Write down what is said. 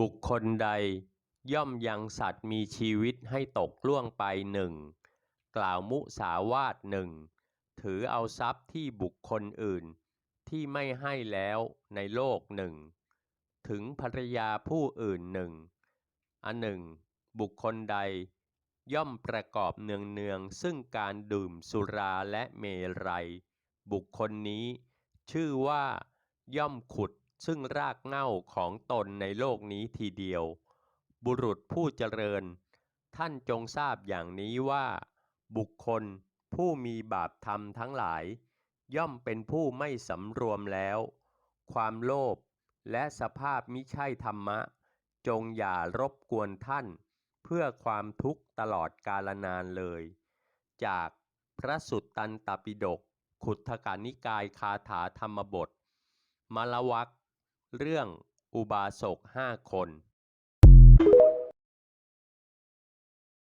บุคคลใดย่อมยังสัตว์มีชีวิตให้ตกล่วงไปหนึ่งกล่าวมุสาวาทหนึ่งถือเอาทรัพย์ที่บุคคลอื่น ที่ไม่ให้แล้วในโลกหนึ่งถึงภรรยาผู้อื่นหนึ่งอันหนึ่ง บุคคลใด ย่อมประกอบเนืองเนืองซึ่งการดื่มสุราและเมรัย บุคคลนี้ ชื่อว่า ย่อมขุด ซึ่งรากเหง้าของตนในโลกนี้ทีเดียว บุรุษผู้เจริญ ท่านจงทราบอย่างนี้ว่า บุคคลผู้มีบาปธรรมทั้งหลาย ย่อมเป็นผู้ไม่สำรวมแล้ว ความโลภและสภาพมิใช่ธรรมะ จงอย่ารบกวนท่าน เพื่อความทุกข์ตลอดกาลนานเลย จากพระสุตตันตปิฎกขุททกานิกายคาถาธรรมบท มลวัก เรื่องอุบาสกห้าคน